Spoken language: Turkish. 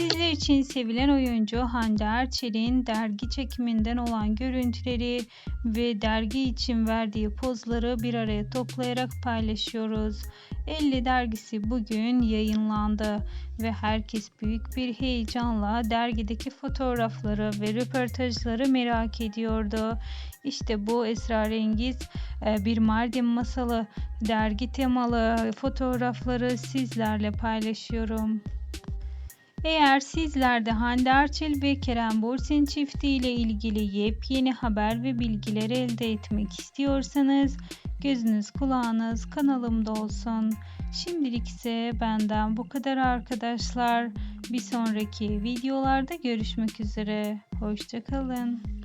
Sizler için sevilen oyuncu Hande Erçel'in dergi çekiminden olan görüntüleri ve dergi için verdiği pozları bir araya toplayarak paylaşıyoruz. 50 dergisi bugün yayınlandı ve herkes büyük bir heyecanla dergideki fotoğrafları ve röportajları merak ediyordu. İşte bu esrarengiz e, bir Mardin masalı dergi temalı fotoğrafları sizlerle paylaşıyorum. Eğer sizler de Hande Erçel ve Kerem Bürsin çifti ile ilgili yepyeni haber ve bilgiler elde etmek istiyorsanız gözünüz kulağınız kanalımda olsun. Şimdilik ise benden bu kadar arkadaşlar. Bir sonraki videolarda görüşmek üzere. Hoşçakalın.